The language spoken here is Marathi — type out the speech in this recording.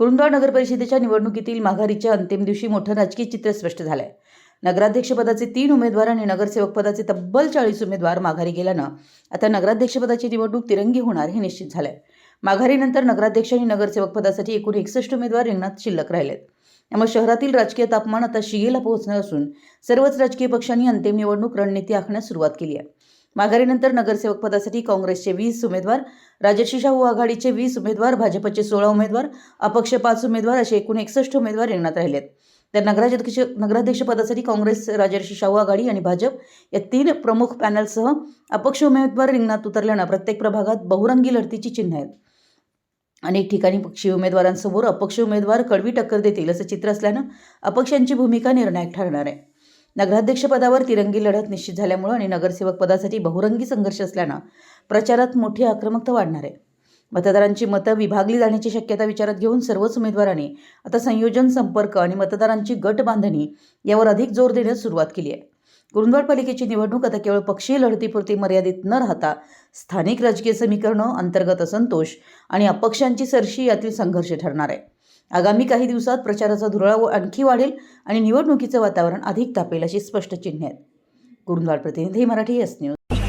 कुरुंदवाड नगर परिषदेच्या निवडणुकीतील माघारीच्या अंतिम दिवशी मोठं राजकीय चित्र स्पष्ट झालंय. नगराध्यक्षपदाचे तीन उमेदवार आणि नगरसेवक पदाचे तब्बल चाळीस उमेदवार माघारी गेल्यानं आता नगराध्यक्षपदाची निवडणूक तिरंगी होणार हे निश्चित झालंय. माघारीनंतर नगराध्यक्ष आणि नगरसेवक पदासाठी एकूण एकसष्ट उमेदवार रिंगणात शिल्लक राहिलेत. त्यामुळे शहरातील राजकीय तापमान आता शिगेला पोहोचणार असून सर्वच राजकीय पक्षांनी अंतिम निवडणूक रणनीती आखण्यास सुरुवात केली आहे. माघारीनंतर नगरसेवक पदासाठी काँग्रेसचे वीस उमेदवार राजर्षी शाहू आघाडीचे वीस उमेदवार भाजपचे सोळा उमेदवार अपक्ष पाच उमेदवार असे एकूण एकसष्ट उमेदवार रिंगणात राहिलेत. तर नगराध्यक्ष नगराध्यक्षपदासाठी काँग्रेस राजर्षी शाहू आघाडी आणि भाजप या तीन प्रमुख पॅनलसह अपक्ष उमेदवार रिंगणात उतरल्यानं प्रत्येक प्रभागात बहुरंगी लढतीची चिन्ह आहेत. अनेक ठिकाणी पक्षी उमेदवारांसमोर अपक्ष उमेदवार कडवी टक्कर देतील असं चित्र असल्यानं अपक्षांची भूमिका निर्णायक ठरणार आहे. नगराध्यक्षपदावर तिरंगी लढत निश्चित झाल्यामुळं आणि नगरसेवक पदासाठी बहुरंगी संघर्ष असल्यानं प्रचारात मोठी आक्रमकता वाढणार आहे. मतदारांची मतं विभागली जाण्याची शक्यता विचारात घेऊन सर्वच उमेदवारांनी आता संयोजन संपर्क आणि मतदारांची गट बांधणी यावर अधिक जोर देण्यास सुरुवात केली आहे. कुरुंदवाड पालिकेची निवडणूक आता केवळ पक्षीय लढतीपुरती मर्यादित न राहता स्थानिक राजकीय समीकरणं अंतर्गत असंतोष आणि अपक्षांची सरशी यातील संघर्ष ठरणार आहे. आगामी काही दिवसात प्रचाराचा धुरळा व आणखी वाढेल आणि निवडणुकीचं वातावरण अधिक तापेल अशी स्पष्ट चिन्हे आहेत. कुरुंदवाड प्रतिनिधी मराठी एस न्यूज